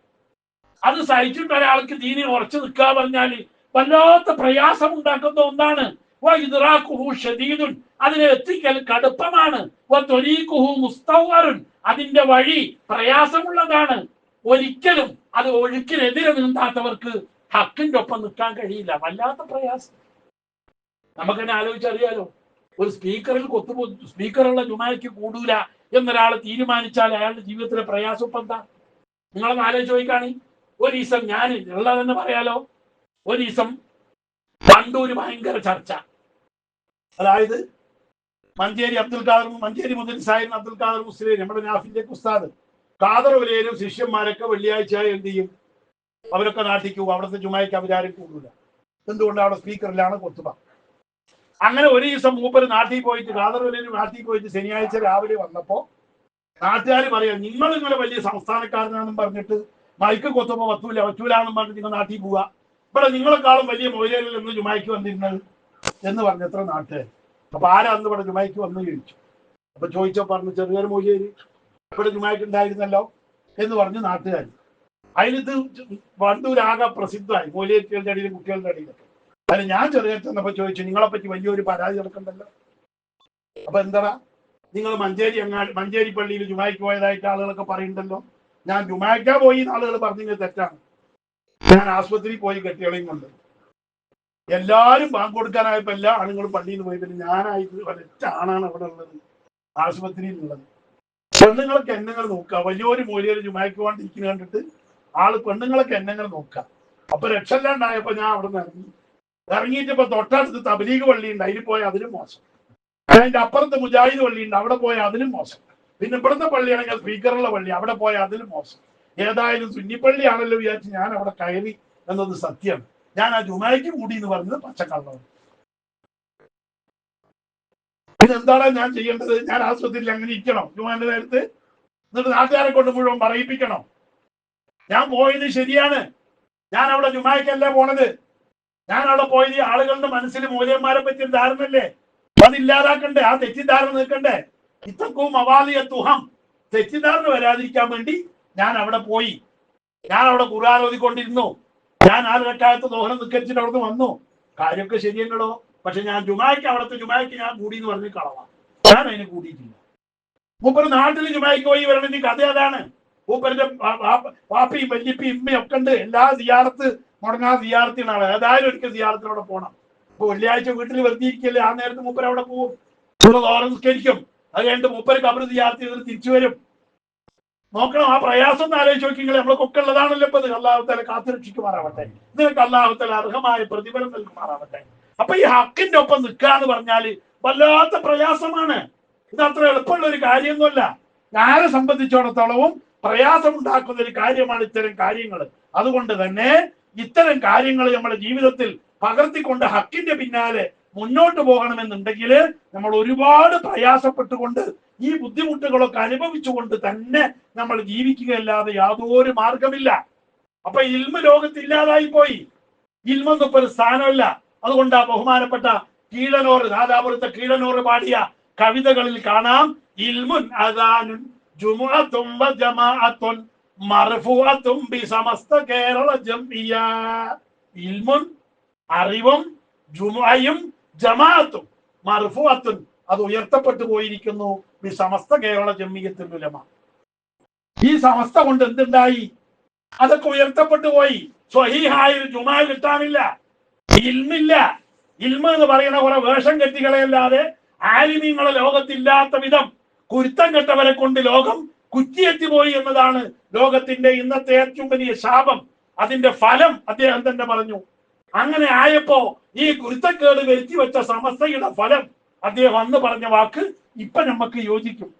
അത് സഹിച്ചിട്ട് ഒരാൾക്ക് ദീനി ഉറച്ചു നിൽക്കുക പറഞ്ഞാൽ വല്ലാത്ത പ്രയാസം ഉണ്ടാക്കുന്ന ഒന്നാണ്. അതിനെ എത്തിക്കൽ കടുപ്പമാണ്. അതിന്റെ വഴി പ്രയാസമുള്ളതാണ്. ഒരിക്കലും അത് ഒഴുക്കിനെതിരെ നീന്താത്തവർക്ക് ഹക്കിന്റെ ഒപ്പം നിൽക്കാൻ കഴിയില്ല. വല്ലാത്ത പ്രയാസം. നമുക്കെന്നെ ആലോചിച്ചറിയാലോ? ഒരു സ്പീക്കറിൽ കൊത്തുപോ സ്പീക്കറുള്ള ജുമായ്ക്ക് കൂടൂല എന്നൊരാൾ തീരുമാനിച്ചാൽ അയാളുടെ ജീവിതത്തിലെ പ്രയാസം ഇപ്പം എന്താ? നിങ്ങളൊന്ന് ആലോചിച്ച് നോക്കിക്കാണി. ഒരു ദിവസം ഞാൻ ഉള്ളതെന്ന് പറയാലോ? ഒരു ദിവസം പണ്ടൂര് ഭയങ്കര ചർച്ച. അതായത് മഞ്ചേരി അബ്ദുൽ ഖാദർ മഞ്ചേരി മുതൽ സാഹിബ് അബ്ദുൽ ഖാദർ മുസ്ലിം നമ്മുടെ നാഫിന്റെ ഉസ്താദ്. ഖാദർ വലിയരും ശിഷ്യന്മാരൊക്കെ വെള്ളിയാഴ്ച എന്ത് ചെയ്യും? അവരൊക്കെ നാട്ടിക്ക് പോകും അവിടുത്തെ ചുമയ്ക്ക് അവരാരും കൂടില്ല എന്തുകൊണ്ട് അവിടെ സ്പീക്കറിലാണ് കൊത്തുക അങ്ങനെ ഒരു ദിവസം മൂപ്പര് നാട്ടിൽ പോയിട്ട് ഖാദർ വലിയൊരു നാട്ടിൽ പോയിട്ട് ശനിയാഴ്ച രാവിലെ വന്നപ്പോ നാട്ടുകാർ പറയാം നിങ്ങൾ നിങ്ങളെ വലിയ സംസ്ഥാനക്കാരനാണെന്നും പറഞ്ഞിട്ട് മൈക്ക് കൊത്തുമ്പോ വത്തൂല വച്ചൂലാന്നും പറഞ്ഞിട്ട് നിങ്ങൾ നാട്ടിൽ പോവുക ഇവിടെ നിങ്ങളെക്കാളും വലിയ മൊയിലേരിൽ എന്ന് ജുമായ്ക്ക് വന്നിരുന്നത് എന്ന് പറഞ്ഞത്ര നാട്ടുകാർ അപ്പൊ ആരാ അന്ന് ഇവിടെ ജുമായിക്ക് വന്നു ചോദിച്ചു? അപ്പൊ ചോദിച്ചോ പറഞ്ഞു ചെറിയൊരു മൊയിലേരി ഇവിടെ ജുമായിക്ക് ഉണ്ടായിരുന്നല്ലോ? എന്ന് പറഞ്ഞു നാട്ടുകാർ അതിലിത് വണ്ടൂരാകെ പ്രസിദ്ധമായി. മൊയിലേരികളുടെ അടിയിലും കുട്ടികളുടെ അടിയിലൊക്കെ. അതിൽ ഞാൻ ചെറിയ ചെന്നപ്പോ ചോദിച്ചു നിങ്ങളെ പറ്റി വലിയൊരു പരാതി നടക്കണ്ടല്ലോ? അപ്പൊ എന്താ നിങ്ങൾ മഞ്ചേരി അങ്ങാടി മഞ്ചേരി പള്ളിയിൽ ജുമായിക്ക് പോയതായിട്ട് ആളുകളൊക്കെ പറയുന്നുണ്ടല്ലോ ഞാൻ ജുമായിക്കാ പോയി ആളുകൾ പറഞ്ഞു തെറ്റാണ്. ഞാൻ ആശുപത്രിയിൽ പോയി കെട്ടികളെയും കൊണ്ട്. എല്ലാരും ബാങ്ക് കൊടുക്കാനായപ്പോ എല്ലാ ആണുങ്ങളും പള്ളിയിൽ പോയി ഞാനായിട്ട് ഒരൊറ്റ ആണാണ് അവിടെ ഉള്ളത്. ആശുപത്രിയിൽ ഉള്ളത് പെണ്ണുങ്ങളൊക്കെ എണ്ണങ്ങൾ നോക്കുക. വലിയൊരു മൂലയിൽ ജുമായ്ക്ക് വേണ്ടിയിരിക്കുന്ന കണ്ടിട്ട് ആൾ പെണ്ണുങ്ങളൊക്കെ എണ്ണങ്ങൾ നോക്കുക. അപ്പൊ രക്ഷല്ലാണ്ടായപ്പോ ഞാൻ അവിടെ നിന്ന് ഇറങ്ങി. ഇറങ്ങിയിട്ട് ഇപ്പൊ തൊട്ടടുത്ത് തബലീഗ് പള്ളി ഉണ്ട് അതിൽ പോയ അതിലും മോശം. അതിന്റെ അപ്പുറത്ത് മുജാഹിദ് പള്ളി ഉണ്ട് അവിടെ പോയ അതിലും മോശം. പിന്നെ ഇവിടുത്തെ പള്ളിയാണെങ്കിൽ സ്പീക്കറുള്ള പള്ളി. അവിടെ പോയ അതിലും മോശം. ഏതായാലും സുന്നിപ്പള്ളിയാണല്ലോ വിചാരിച്ച് ഞാൻ അവിടെ കയറി എന്നത് സത്യം ഞാൻ ആ ജുമായിക്ക് കൂടി എന്ന് പറഞ്ഞത് പച്ചക്കള്ളമാണ്. പിന്നെന്താണ് ഞാൻ ചെയ്യേണ്ടത്? ഞാൻ ആശുപത്രിയിൽ അങ്ങനെ ഇരിക്കണം. ജുമാന്റെ നേരത്ത് എന്നിട്ട് നാട്ടുകാരെ കൊണ്ട് മുഴുവൻ പറയിപ്പിക്കണം. ഞാൻ പോയത് ശരിയാണ്. ഞാൻ അവിടെ ജുമായിക്കല്ല പോണത്. ഞാൻ അവിടെ പോയത് ആളുകളുടെ മനസ്സിൽ മൂല്യന്മാരെ പറ്റിയ ധാരണ ധാരണല്ലേ അതില്ലാതാക്കണ്ടേ ആ തെറ്റിദ്ധാരണ നിൽക്കണ്ടേ? ഇത്തക്കും അവാലിയ തുഹം തെറ്റിദ്ധാരണ വരാതിരിക്കാൻ വേണ്ടി ഞാൻ അവിടെ പോയി. ഞാൻ അവിടെ ഖുർആൻ ഓതിക്കൊണ്ടിരുന്നു. ഞാൻ ആ റക്കാലത്ത് ദോഹനം നിക്കരിച്ചിട്ട് അവിടുന്ന് വന്നു. കാര്യമൊക്കെ ശരിയല്ലടോ. പക്ഷെ ഞാൻ ജുമായ്ക്ക് അവിടുത്തെ ജുമായ്ക്ക് ഞാൻ കൂടി എന്ന് പറഞ്ഞ് കളവാ. ഞാൻ അതിന് കൂടിയിട്ടില്ല. മൂപ്പര് നാട്ടിൽ ജുമായ്ക്ക് പോയി വരണമെങ്കിൽ കഥ അതാണ്. മൂപ്പരുടെ വാപ്പയും വല്യപ്പയും ഇമ്മയും ഒക്കെ ഉണ്ട്. എല്ലാ സിയാറത്ത് മുടങ്ങാ സിയാറത്തിനാണ് ഏതായാലും ഒരിക്കൽ സിയാറത്തിന് അവിടെ പോകണം ഇപ്പൊ വെള്ളിയാഴ്ച വീട്ടിൽ വെറുതെ ഇരിക്കല്ലേ ആ നേരത്ത് മൂപ്പര് അവിടെ പോകും ഓരോ നിസ്കരിക്കും. അത് കഴിഞ്ഞിട്ട് മൂപ്പര് കബർ സിയാർത്ത് തിരിച്ചു വരും. നോക്കണം ആ പ്രയാസം ഒന്ന് ആലോചിച്ച് നോക്കി നിങ്ങൾ നമ്മളൊക്കെ ഉള്ളതാണല്ലോ ഇപ്പൊ അള്ളാഹുത്തല കാത്തുരക്ഷിക്കുമാറാവട്ടെ നിങ്ങൾക്ക് അള്ളാഹുത്തല അർഹമായ പ്രതിഫലം നൽകുമാറാവട്ടെ. അപ്പൊ ഈ ഹക്കിന്റെ ഒപ്പം നിൽക്കുക എന്ന് പറഞ്ഞാൽ വല്ലാത്ത പ്രയാസമാണ്. ഇത് അത്ര എളുപ്പമുള്ള ഒരു കാര്യമൊന്നുമല്ല. ആരെ സംബന്ധിച്ചിടത്തോളവും പ്രയാസം ഉണ്ടാക്കുന്ന ഒരു കാര്യമാണ് ഇത്തരം കാര്യങ്ങൾ അതുകൊണ്ട് തന്നെ ഇത്തരം കാര്യങ്ങൾ നമ്മുടെ ജീവിതത്തിൽ പകർത്തിക്കൊണ്ട് ഹക്കിന്റെ പിന്നാലെ മുന്നോട്ട് പോകണമെന്നുണ്ടെങ്കിൽ നമ്മൾ ഒരുപാട് പ്രയാസപ്പെട്ടുകൊണ്ട് ഈ ബുദ്ധിമുട്ടുകളൊക്കെ അനുഭവിച്ചുകൊണ്ട് തന്നെ നമ്മൾ ജീവിക്കുകയല്ലാതെ യാതൊരു മാർഗമില്ല. അപ്പൊ ഇൽമ ലോകത്ത് ഇല്ലാതായി പോയി ഇൽമൊന്നും ഒരു സ്ഥാനമല്ല അതുകൊണ്ട് ആ ബഹുമാനപ്പെട്ട കീഴനോർ നാദാപുരത്തെ കീഴനോർ പാടിയ കവിതകളിൽ കാണാം. ഇൽമുൻ അദാനുൻ സമസ്ത കേരള ജംഇയ ഇൽമുൻ അറിവും ജുമുഅയും ജമാഅത്തും മർഫൂഅത്തുൻ അത് ഉയർത്തപ്പെട്ടു പോയിരിക്കുന്നു. ഈ സമസ്ത കേരള ജമ്മിയത്തിൽ ഉലമ. ഈ സമസ്ത കൊണ്ട് എന്തുണ്ടായി? അതൊക്കെ ഉയർത്തപ്പെട്ടു പോയി. സ്വഹീഹായ ജുമാ കിട്ടാനില്ല. ഇൽമില്ല. ഇൽമ എന്ന് പറയുന്ന കുറെ വേഷം കെട്ടികളെയല്ലാതെ ആലിമീങ്ങളെ ലോകത്തില്ലാത്ത വിധം കുരുത്തം കെട്ടവരെ കൊണ്ട് ലോകം കുറ്റിയെത്തി പോയി എന്നതാണ് ലോകത്തിന്റെ ഇന്നത്തെ ഏറ്റവും വലിയ ശാപം. അതിന്റെ ഫലം അദ്ദേഹം തന്നെ പറഞ്ഞു. അങ്ങനെ ആയപ്പോ ഈ കുരുത്തക്കേട് വരുത്തി വെച്ച സമസ്തയുടെ ഫലം അദ്ദേഹം അന്ന് പറഞ്ഞ വാക്ക് ഇപ്പൊ നമുക്ക് യോജിക്കും.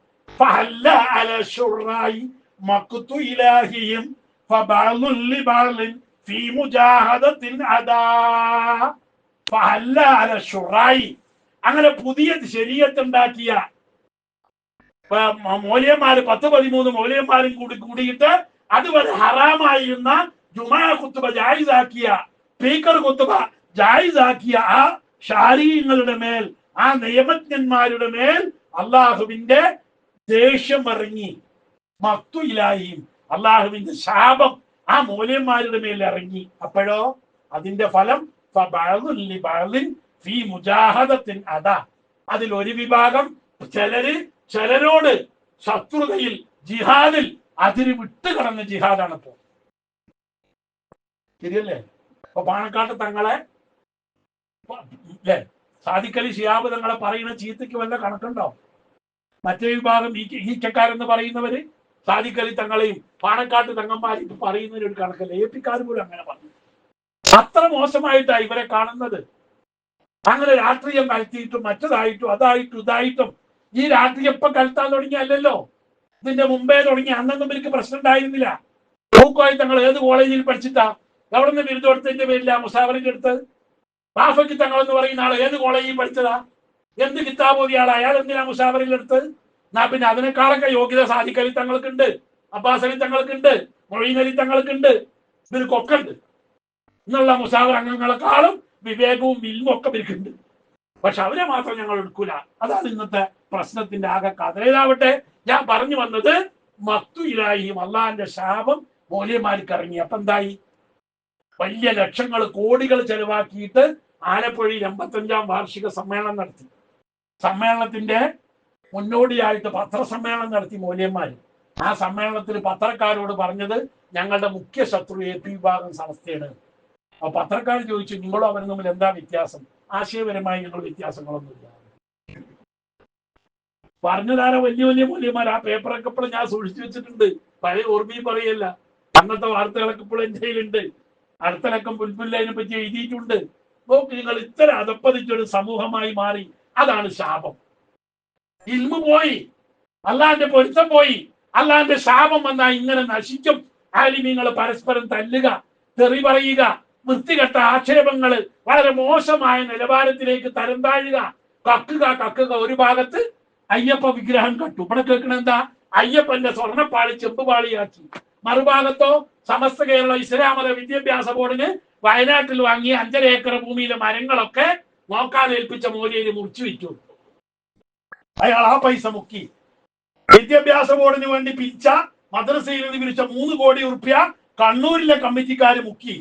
അങ്ങനെ പുതിയ ശരീരത്തുണ്ടാക്കിയ മൗലിയന്മാര് പത്ത് പതിമൂന്ന് മൗലിയന്മാരും കൂടി കൂടിയിട്ട് അതുവരെ ഹറാമായിരുന്ന ജുമാ കുത്തുബ ജായിസാക്കിയ സ്പീക്കർ കുത്തുക ജായിസാക്കിയ ആ ഷാരീങ്ങളുടെ മേൽ ആ നിയമജ്ഞന്മാരുടെ മേൽ അള്ളാഹുവിന്റെ ദേഷ്യം ഇറങ്ങി മത്തു ഇലാഹിയും അള്ളാഹുവിന്റെ ശാപം ആ മൂല്യന്മാരുടെ മേൽ ഇറങ്ങി. അപ്പോഴോ? അതിന്റെ ഫലം ഫീ മുജാഹദത്തിൻ അതാ അതിൽ ഒരു വിഭാഗം ചിലര് ചിലരോട് ശത്രുതയിൽ ജിഹാദിൽ അതിര് വിട്ടുകടന്ന ജിഹാദാണ് ഇപ്പോ ശരിയല്ലേ? അപ്പൊ പാണക്കാട്ട് തങ്ങളെ അല്ലേ സാദിക്കലി ഷിയാബ് തങ്ങളെ പറയുന്ന ചീത്തയ്ക്ക് വല്ല കണക്കുണ്ടോ? മറ്റേ വിഭാഗം ഈ ഈച്ചക്കാരെന്ന് പറയുന്നവര് സാദിക്കലി തങ്ങളെയും പാണക്കാട്ട് തങ്ങന്മാരും ഇപ്പൊ പറയുന്നതിന് ഒരു കണക്കല്ല? എ പിക്കാർ പോലും അങ്ങനെ പറഞ്ഞു. അത്ര മോശമായിട്ടാണ് ഇവരെ കാണുന്നത്. അങ്ങനെ രാഷ്ട്രീയം കലത്തിയിട്ടും മറ്റതായിട്ടും അതായിട്ടും ഇതായിട്ടും ഈ രാഷ്ട്രീയം ഇപ്പൊ കലത്താൻ തുടങ്ങിയല്ലോ ഇതിന്റെ മുമ്പേ തുടങ്ങി അന്നൊന്നും എനിക്ക് പ്രശ്നം ഉണ്ടായിരുന്നില്ല. തങ്ങൾ ഏത് കോളേജിൽ പഠിച്ചിട്ടാ? നിന്ന് ബിരുദോടത്തിന്റെ പേരില്ല മുസാഫറിന്റെ അടുത്ത്. ബാഫയ്ക്ക് തങ്ങൾ എന്ന് പറയുന്ന ആൾ ഏത് കോളേജിൽ പഠിച്ചതാ? എന്ത് കിതാബ് ഓതിയ ആളാ? അയാൾ എന്തിനാ മുസാഫറിൽ എടുത്തത് എന്നാ പിന്നെ അതിനേക്കാളൊക്കെ യോഗ്യത സാധിക്കലി തങ്ങൾക്കുണ്ട് അബ്ബാസ് അലി തങ്ങൾക്കുണ്ട് മൊഴീൻ അലി തങ്ങൾക്കുണ്ട്. ഇവർക്കൊക്കെ ഉണ്ട്. എന്നുള്ള മുസാഫർ അംഗങ്ങളെക്കാളും വിവേകവും വില്ലും ഒക്കെ ഇവർക്കുണ്ട്. പക്ഷെ അവരെ മാത്രം ഞങ്ങൾ എടുക്കൂല. അതാണ് ഇന്നത്തെ പ്രശ്നത്തിന്റെ ആകെ കഥ ഏതാവട്ടെ ഞാൻ പറഞ്ഞു വന്നത് മത്തു ഇലാഹിയും അള്ളാഹിന്റെ ശാപം മൗലിയമാർക്ക് ഇറങ്ങി. അപ്പൊ എന്തായി വലിയ ലക്ഷങ്ങൾ കോടികൾ ചെലവാക്കിയിട്ട് ആലപ്പുഴയിൽ എൺപത്തഞ്ചാം വാർഷിക സമ്മേളനം നടത്തി. സമ്മേളനത്തിന്റെ മുന്നോടിയായിട്ട് പത്രസമ്മേളനം നടത്തി മൂല്യന്മാർ ആ സമ്മേളനത്തിൽ പത്രക്കാരോട് പറഞ്ഞത് ഞങ്ങളുടെ മുഖ്യ ശത്രു എ പി വിഭാഗം സംസ്ഥയാണ്. അപ്പൊ പത്രക്കാർ ചോദിച്ചു നിങ്ങളും അവരും തമ്മിൽ എന്താ വ്യത്യാസം? ആശയപരമായി ഞങ്ങൾ വ്യത്യാസങ്ങളൊന്നുമില്ല. പറഞ്ഞതാരോ വലിയ വലിയ മൂല്യന്മാർ ആ പേപ്പറൊക്കെ ഇപ്പോഴും ഞാൻ സൂക്ഷിച്ചു വെച്ചിട്ടുണ്ട്. പഴയ ഓർമ്മയും പറയല്ല. അന്നത്തെ വാർത്തകളൊക്കെ ഇപ്പോൾ എന്റെ കയ്യിലുണ്ട്. അടുത്ത പുൽപ്പുല്ലതിനെ പറ്റി എഴുതിയിട്ടുണ്ട്. നോക്ക് നിങ്ങൾ ഇത്ര അതപ്പതിച്ചൊരു സമൂഹമായി മാറി. അതാണ് ശാപം. ഇൽമ പോയി. അല്ലാന്റെ പൊരുത്തം പോയി. അല്ലാന്റെ ശാപം വന്നാൽ ഇങ്ങനെ നശിക്കും. ആലിമീങ്ങൾ പരസ്പരം തല്ലുക തെറി പറയുക വൃത്തികെട്ട ആക്ഷേപങ്ങൾ വളരെ മോശമായ നിലവാരത്തിലേക്ക് തരം താഴുക കക്കുക കക്കുക ഒരു ഭാഗത്ത് അയ്യപ്പ വിഗ്രഹം കട്ടു. ഇവിടെ കേൾക്കണെന്താ അയ്യപ്പന്റെ സ്വർണപ്പാളി ചെമ്പുപാളിയാക്കി. മറുഭാഗത്തോ സമസ്ത കേരള ഇസ്ലാമത വിദ്യാഭ്യാസ ബോർഡിന് വയനാട്ടിൽ വാങ്ങിയ അഞ്ചര ഏക്കർ ഭൂമിയിലെ മരങ്ങളൊക്കെ നോക്കാൻ ഏൽപ്പിച്ച മൂലയിൽ മുറിച്ചു വിറ്റു അയാൾ ആ പൈസ മുക്കി. വിദ്യാഭ്യാസ ബോർഡിന് വേണ്ടി പിരിച്ച മദ്രസയിൽ നിന്ന് പിരിച്ച മൂന്ന് കോടി ഉറുപ്പ്യ കണ്ണൂരിലെ കമ്മിറ്റിക്കാര് മുക്കി.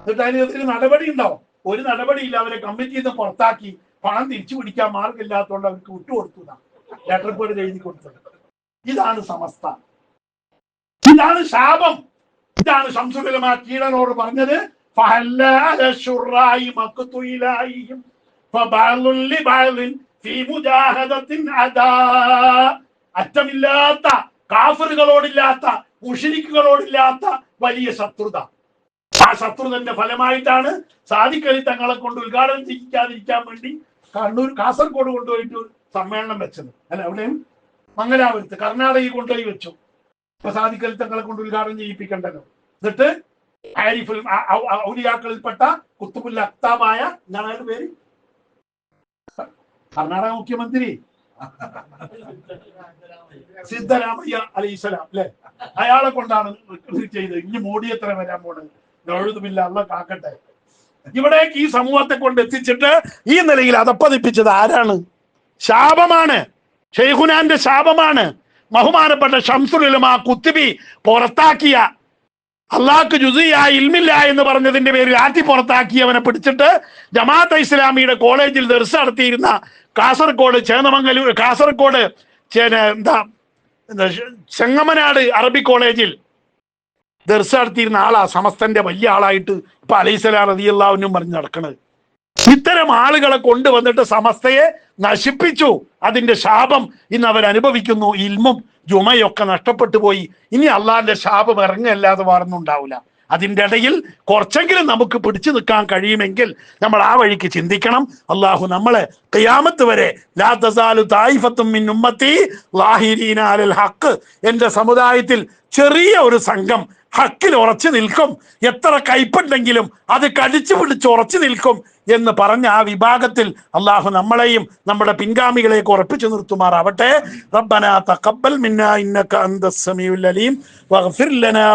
എന്നിട്ട് നടപടി ഉണ്ടാവും. ഒരു നടപടിയില്ല അവരെ കമ്മിറ്റിയിൽ നിന്ന് പുറത്താക്കി പണം തിരിച്ചു പിടിക്കാൻ മാർഗമില്ലാത്തതുകൊണ്ട് അവർക്ക് വിട്ടുകൊടുത്തതാണ്. ലെറ്റർ പേഡ് എഴുതി കൊടുത്തത്. ഇതാണ് സമസ്ത. ഇതാണ് ശാപം. ഇതാണ് ശംസുലമാക്കീടനോട് പറഞ്ഞത്. അറ്റമില്ലാത്ത കാഫറുകളോടില്ലാത്ത മുഷിരിക്കുകളോടില്ലാത്ത വലിയ ശത്രുത. ആ ശത്രുതന്റെ ഫലമായിട്ടാണ് സാധിക്കലി തങ്ങളെ കൊണ്ട് ഉദ്ഘാടനം ചെയ്യിക്കാതിരിക്കാൻ വേണ്ടി കണ്ണൂർ കാസർഗോഡ് കൊണ്ടുപോയിട്ട് സമ്മേളനം വെച്ചത്. അല്ല അവിടെയും മംഗലാപുരത്ത് കർണാടകയിൽ കൊണ്ടുപോയി വെച്ചു. ഇപ്പൊ സാദിക്കലി തങ്ങളെ കൊണ്ട് ഉദ്ഘാടനം ചെയ്യിപ്പിക്കേണ്ടത്. എന്നിട്ട് ആരിഫുൽ ഔലിയാക്കളിൽപ്പെട്ട കുത്തുബുൽ അക്താമായ അയാളുടെ പേര്? കർണാടക മുഖ്യമന്ത്രി. സിദ്ധരാമയ്യ അലൈസലാം അല്ലെ? അയാളെ കൊണ്ടാണ് ചെയ്ത് ഇനി മോഡി എത്ര വരാൻ പോണത്? എഴുതുമില്ല അല്ല കാക്കട്ടെ. ഇവിടേക്ക് ഈ സമൂഹത്തെ കൊണ്ട് എത്തിച്ചിട്ട് ഈ നിലയിൽ അതപ്പതിപ്പിച്ചത് ആരാണ്? ശാപമാണ്. ഷെയ്ഖുനാന്റെ ശാപമാണ്. ബഹുമാനപ്പെട്ട ഷംസുലുലമ കുത്തിബി പുറത്താക്കിയ അള്ളാഹ്ക്ക് ജുസിയ ഇൽമില്ല എന്ന് പറഞ്ഞതിന്റെ പേരിൽ ആറ്റി പുറത്താക്കിയവനെ പിടിച്ചിട്ട് ജമാഅത്ത് ഇസ്ലാമിയുടെ കോളേജിൽ ദർസ് നടത്തിയിരുന്ന കാസർഗോഡ് ചേന്നമംഗലൂർ കാസർഗോഡ് എന്താ ചെങ്ങമനാട് അറബി കോളേജിൽ ദർസ് നടത്തിയിരുന്ന ആളാ സമസ്തന്റെ വലിയ ആളായിട്ട് ഇപ്പൊ അലൈസലാം റതിയല്ലാവിനും പറഞ്ഞ് നടക്കണത്. ഇത്തരം ആളുകളെ കൊണ്ടുവന്നിട്ട് സമസ്തയെ നശിപ്പിച്ചു. അതിന്റെ ശാപം ഇന്ന് അവർ അനുഭവിക്കുന്നു ഇൽമും ജുമയൊക്കെ നഷ്ടപ്പെട്ടു പോയി. ഇനി അള്ളാന്റെ ശാപം ഇറങ്ങല്ലാതെ വേറൊന്നുണ്ടാവില്ല അതിന്റെ ഇടയിൽ കുറച്ചെങ്കിലും നമുക്ക് പിടിച്ചു നിൽക്കാൻ കഴിയുമെങ്കിൽ നമ്മൾ ആ വഴിക്ക് ചിന്തിക്കണം. അള്ളാഹു നമ്മളെ കയ്യാമത്ത് വരെ ഉമ്മത്തി ഹക്ക് എന്റെ സമുദായത്തിൽ ചെറിയ ഒരു സംഘം ഹക്കിൽ ഉറച്ചു നിൽക്കും. എത്ര കയ്പുണ്ടെങ്കിലും അത് കടിച്ചു പിടിച്ച് ഉറച്ചു നിൽക്കും എന്ന് പറഞ്ഞ ആ വിഭാഗത്തിൽ അള്ളാഹു നമ്മളെയും നമ്മുടെ പിൻഗാമികളെയൊക്കെ ഉറപ്പിച്ചു നിർത്തുമാറാവട്ടെ. റബ്ബന തഖബ്ബൽ മിന്ന ഇന്നക അന്ത സമീഉൽ അലീം വഗ്ഫിർ ലനാ